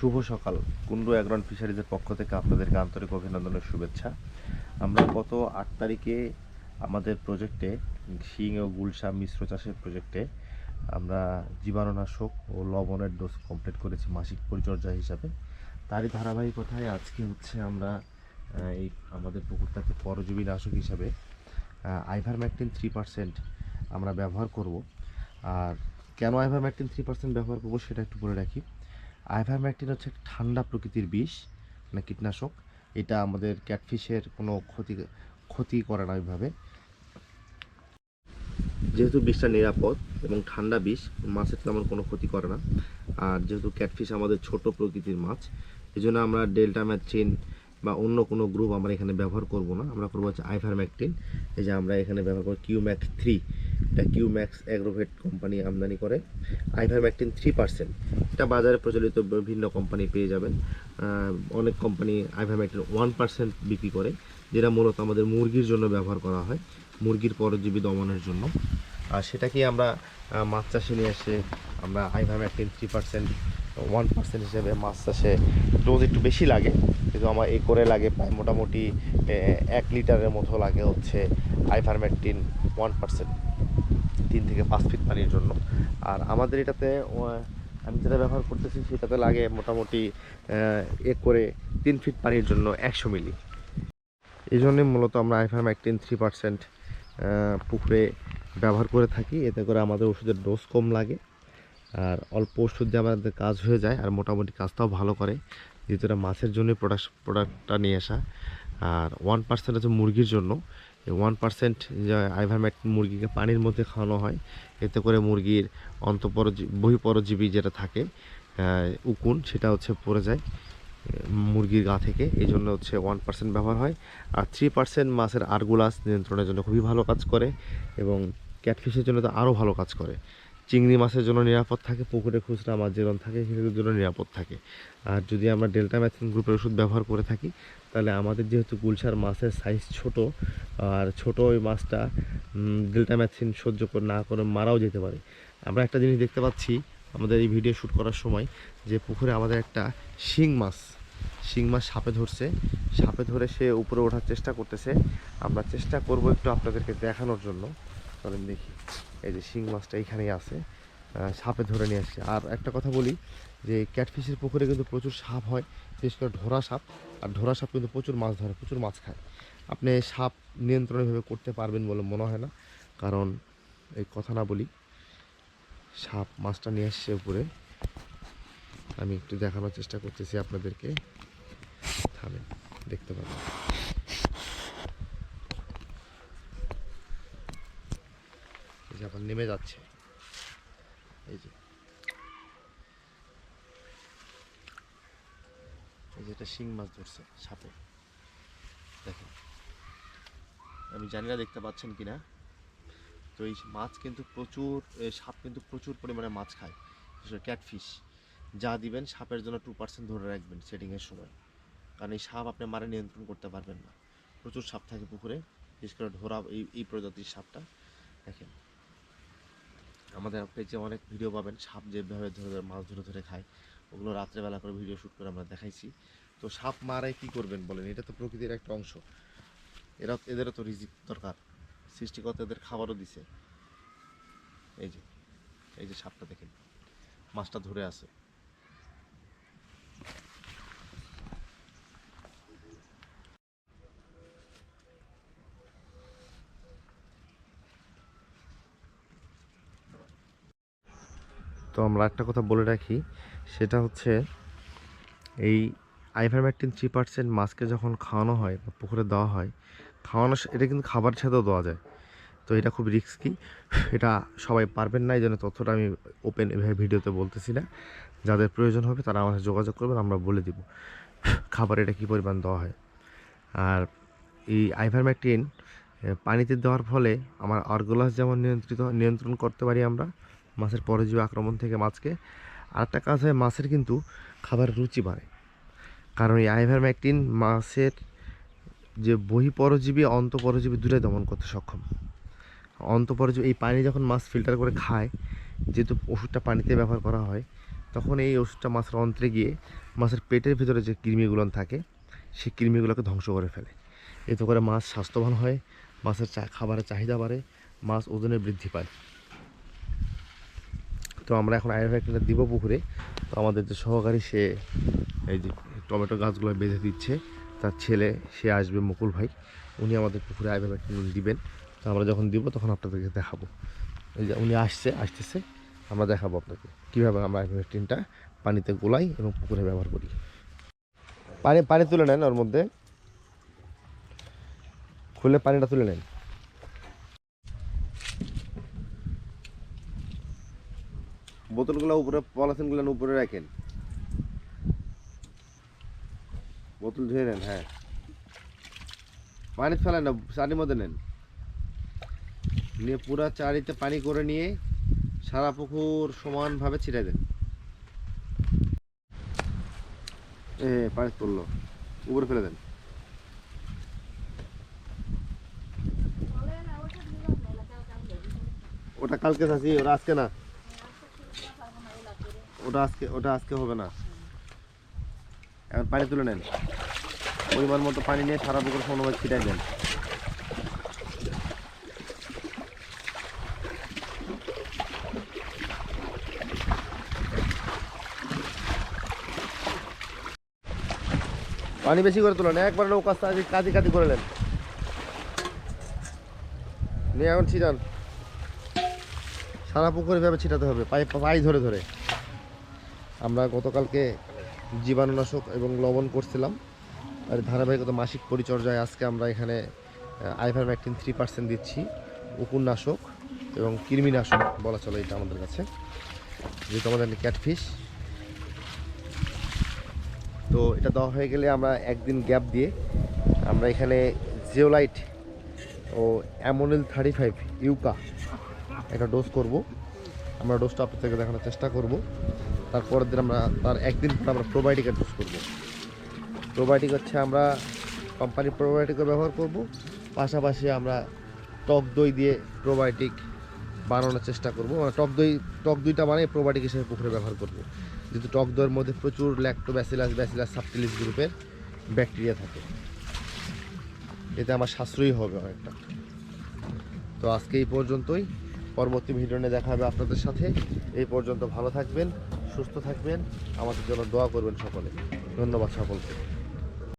শুভ সকাল। কুন্ডু অ্যাগ্রন ফিশারিজের পক্ষ থেকে আপনাদেরকে আন্তরিক অভিনন্দনের শুভেচ্ছা। আমরা গত আট তারিখে আমাদের প্রজেক্টে, শিং ও গুলশা মিশ্র চাষের প্রজেক্টে আমরা জীবাণুনাশক ও লবণের ডোজ কমপ্লিট করেছি মাসিক পরিচর্যা হিসাবে। তারই ধারাবাহিকতায় আজকে হচ্ছে আমরা এই আমাদের পুকুরটাতে পরজীবী নাশক হিসাবে আইভারম্যাকটিন থ্রি পার্সেন্ট আমরা ব্যবহার করব। আর কেন আইভারম্যাকটিন থ্রি পার্সেন্ট ব্যবহার করব সেটা একটু বলে রাখি। আইভারম্যাকটিন হচ্ছে ঠান্ডা প্রকৃতির বিষ মানে কীটনাশক। এটা আমাদের ক্যাটফিশের কোনো ক্ষতি ক্ষতি করে না ওইভাবে। যেহেতু বিষটা নিরাপদ এবং ঠান্ডা বিষ, মাছের তেমন কোনো ক্ষতি করে না। আর যেহেতু ক্যাটফিশ আমাদের ছোট প্রকৃতির মাছ এই জন্য আমরা ডেল্টা ম্যাথ্রিন বা অন্য কোনো গ্রুপ আমরা এখানে ব্যবহার করব না। আমরা করব হচ্ছে আইভারম্যাকটিন এই যে আমরা এখানে ব্যবহার করব কিউম্যাক্স থ্রি। এটা কিউম্যাক্স অ্যাগ্রোভেট কোম্পানি আমদানি করে। Ivermectin three percent. এটা বাজারে প্রচলিত বিভিন্ন কোম্পানি পেয়ে যাবেন। অনেক কোম্পানি আইভারম্যাকটিন ওয়ান পার্সেন্ট বিক্রি করে, যেটা মূলত আমাদের মুরগির জন্য ব্যবহার করা হয়, মুরগির পরজীবী দমনের জন্য। আর সেটাকে আমরা মাছ চাষে নিয়ে এসে আমরা ivermectin three percent one percent হিসেবে মাছ চাষে ডোজ একটু বেশি লাগে, কিন্তু আমার এই করে লাগে প্রায় মোটামুটি এক লিটারের মতো লাগে হচ্ছে আইভারম্যাকটিন ওয়ান পার্সেন্ট তিন থেকে পাঁচ ফিট পানির জন্য। আর আমাদের এটাতে আমি যেটা ব্যবহার করতেছি সেটাতে লাগে মোটামুটি এক করে তিন ফিট পানির জন্য একশো মিলি। এই জন্যই মূলত আমরা আইভারম্যাকটিন থ্রি পার্সেন্ট পুকুরে ব্যবহার করে থাকি। এতে করে আমাদের ওষুধের ডোজ কম লাগে আর অল্প ওষুধ দিয়ে আমাদের কাজ হয়ে যায় আর মোটামুটি কাজটাও ভালো করে। যেহেতু মাছের জন্যই প্রোডাক্ট প্রোডাক্টটা নিয়ে আসা। আর ওয়ান পার্সেন্ট হচ্ছে মুরগির জন্য। ওয়ান পার্সেন্ট যে আইভারম্যাট মুরগিকে পানির মধ্যে খাওয়ানো হয়, এতে করে মুরগির অন্তপর বহিপরজীবী যেটা থাকে উকুন সেটা হচ্ছে পড়ে যায় মুরগির গা থেকে। এই জন্য হচ্ছে ওয়ান পার্সেন্ট ব্যবহার হয়। আর থ্রি পার্সেন্ট মাছের আরগুলাস নিয়ন্ত্রণের জন্য খুবই ভালো কাজ করে এবং ক্যাটফিশের জন্য তো আরও ভালো কাজ করে। চিংড়ি মাছের জন্য নিরাপদ থাকে, পুকুরে খুচরা মাছ যেরকম থাকে, সেগুলোর জন্য নিরাপদ থাকে। আর যদি আমরা ডেল্টা ম্যাথিন গ্রুপের ওষুধ ব্যবহার করে থাকি, তাহলে আমাদের যেহেতু গুলশার মাছের সাইজ ছোট, আর ছোট ওই মাছটা ডেল্টা ম্যাথিন সহ্য করে, না করে মারাও যেতে পারে। আমরা একটা জিনিস দেখতে পাচ্ছি আমাদের এই ভিডিও শ্যুট করার সময়, যে পুকুরে আমাদের একটা শিং মাছ শিং মাছ সাপে ধরছে। সাপে ধরে সে উপরে ওঠার চেষ্টা করতেছে। আমরা চেষ্টা করব একটু আপনাদেরকে দেখানোর জন্য। চলেন দেখি। এই যে শিং মাছটা এইখানেই আছে সাপে ধরে নিয়ে আসছে। আর একটা কথা বলি যে ক্যাটফিশের পুকুরে কিন্তু প্রচুর সাপ হয়, বিশেষ করে ঢোরা সাপ। আর ঢোরা সাপ কিন্তু প্রচুর মাছ ধরে, প্রচুর মাছ খায়। আপনি সাপ নিয়ন্ত্রণভাবে করতে পারবেন বলে মনে হয় না। কারণ এই কথা না বলি, সাপ মাছটা নিয়ে আসছে উপরে। আমি একটু দেখানোর চেষ্টা করতেছি আপনাদেরকে। দেখতে পাবেন এই যে আবার নেমে যাচ্ছে। এই যে। এই যে এটা শিং মাছ ধরছে, সাপে। দেখেন। আমি জানি না দেখতে পাচ্ছেন কিনা। তো এই মাছ কিন্তু প্রচুর সাপ কিন্তু প্রচুর পরিমাণে মাছ খায়। ক্যাটফিশ। যা দিবেন সাপের জন্য টু পার্সেন্ট ধরে রাখবেন সেটিংয়ের সময়। কারণ এই সাপ আপনি মারে নিয়ন্ত্রণ করতে পারবেন না। প্রচুর সাপ থাকে পুকুরে। বিশেষ করে ধরা এই এই প্রজাতির সাপটা। দেখেন। আমাদের পেজে অনেক ভিডিও পাবেন। সাপ যেভাবে ধরে ধরে, মাছ ধরে ধরে খায়, ওগুলো রাত্রেবেলা করে ভিডিও শ্যুট করে আমরা দেখাইছি। তো সাপ মারায় কি করবেন বলেন? এটা তো প্রকৃতির একটা অংশ। এরা, এদেরও তো রিজিক দরকার। সৃষ্টিকর্তা এদের খাবারও দিছে। এই যে এই যে সাপটা দেখেন। মাছটা ধরে আছে। তো আমরা একটা কথা বলে রাখি, সেটা হচ্ছে এই আইভারম্যাকটিন থ্রি পার্সেন্ট মাছকে যখন খাওয়ানো হয় বা পুকুরে দেওয়া হয়, খাওয়ানো এটা কিন্তু খাবার সাথেও দেওয়া যায়। তো এটা খুব রিস্কি এটা সবাই পারবেন না এই জন্য তথ্যটা আমি ওপেন এভাবে ভিডিওতে বলতেছি না। যাদের প্রয়োজন হবে তারা আমাদের যোগাযোগ করবেন, আমরা বলে দিব খাবার এটা কী পরিমাণ দেওয়া হয়। আর এই আইভারম্যাকটিন পানিতে দেওয়ার ফলে আমার অর্গোলাস যেমন নিয়ন্ত্রিত, নিয়ন্ত্রণ করতে পারি আমরা মাছের পরজীবী আক্রমণ থেকে মাছকে। আরেকটা কাজ হয়, মাছের কিন্তু খাবার রুচি বাড়ে। কারণ এই আইভার আইভারম্যাকটিন মাছের যে বহিপরজীবী, অন্তঃপরজীবী দূরে দমন করতে সক্ষম। অন্তঃপরজীবী, এই পানি যখন মাছ ফিল্টার করে খায়, যেহেতু ওষুধটা পানিতে ব্যবহার করা হয়, তখন এই ওষুধটা মাছের অন্ত্রে গিয়ে মাছের পেটের ভিতরে যে কৃমিগুলো থাকে, সেই কৃমিগুলোকে ধ্বংস করে ফেলে। এতে করে মাছ স্বাস্থ্যবান হয়, মাছের চা, খাবারের চাহিদা বাড়ে, মাছ ওজনে বৃদ্ধি পায়। তো আমরা এখন আয়ুর্বেদিকটা দিব পুকুরে। তো আমাদের যে সহকারী সে এই যে টমেটো গাছগুলো বেঁধে দিচ্ছে, তার ছেলে, সে আসবে মুকুল ভাই। উনি আমাদের পুকুরে আয়ুর্বেদিক দিবেন। তো আমরা যখন দিব, তখন আপনাদেরকে দেখাবো। এই যে উনি আসছে, আসতেছে, আমরা দেখাবো আপনাকে। কীভাবে আমরা আইভারটিনটা পানিতে গোলাই এবং পুকুরে ব্যবহার করি। পানি পানি তুলে নেন ওর মধ্যে। খুলে পানিটা তুলে নেন। বোতলগুলো উপরে, পলিথিনগুলো উপরে রাখেন। বোতল ধুয়ে নেন হ্যাঁ। পানি ফেলেন না চারির মধ্যে নেন। নিয়ে পুরা চারিতে পানি করে নিয়ে সারা পুকুর সমানভাবে ছিটাই দেন। পানি তুললো উপরে ফেলে দেন। ওটা কালকে চাষি ওটা আজকে না। ওটা আজকে ওটা আজকে হবে না। এখন পানি তুলে নেন। পরিমাণ মতো পানি নিয়ে সারা পুকুর সমানভাবে ছিটাই দেন। পানি বেশি করে তুলেন একবার নৌকা কাজে কাজে কাজে করে নেন। নিয়ে এখন ছিটান। সারা পুকুরে এভাবে ছিটাতে হবে। পাই পাই ধরে ধরে। আমরা গতকালকে জীবাণুনাশক এবং লবণ করছিলাম। আর ধারাবাহিকতা মাসিক পরিচর্যায় আজকে আমরা এখানে আইভার ম্যাকটিন থ্রি পার্সেন্ট দিচ্ছি। উপন্যাসক এবং কৃমিনাশক বলা চলে এটা আমাদের কাছে, যেহেতু আমাদের ক্যাটফিশ তো এটা দেওয়া হয়ে গেলে আমরা একদিন গ্যাপ দিয়ে আমরা এখানে জিওলাইট ও অ্যামোনিল থার্টি ফাইভ ইউকা একটা ডোজ করব। আমরা ডোজটা আপনাদেরকে দেখানোর চেষ্টা করব। তারপরের দিন আমরা তার একদিন পর আমরা প্রোবায়োটিকের ডোজ করব। প্রোবায়োটিক হচ্ছে আমরা কোম্পানির প্রোবায়োটিকও ব্যবহার করব, পাশাপাশি আমরা টক দই দিয়ে প্রোবায়োটিক বানানোর চেষ্টা করব। মানে টক দই, টক দইটা বানিয়ে প্রোবায়োটিক হিসেবে পুকুরে ব্যবহার করব। যেহেতু টক দইয়ের মধ্যে প্রচুর ল্যাক্টোব্যাসিলাস ব্যাসিলাস সাবটিলিস গ্রুপের ব্যাকটেরিয়া থাকে। এতে আমার সাশ্রয়ী হবে অনেকটা। তো আজকে এই পর্যন্তই। পরবর্তী ভিডিও নিয়ে দেখা হবে আপনাদের সাথে। এই পর্যন্ত ভালো থাকবেন। সুস্থ থাকবেন আমাদের জন্য দোয়া করবেন সকলে। ধন্যবাদ সকলকে।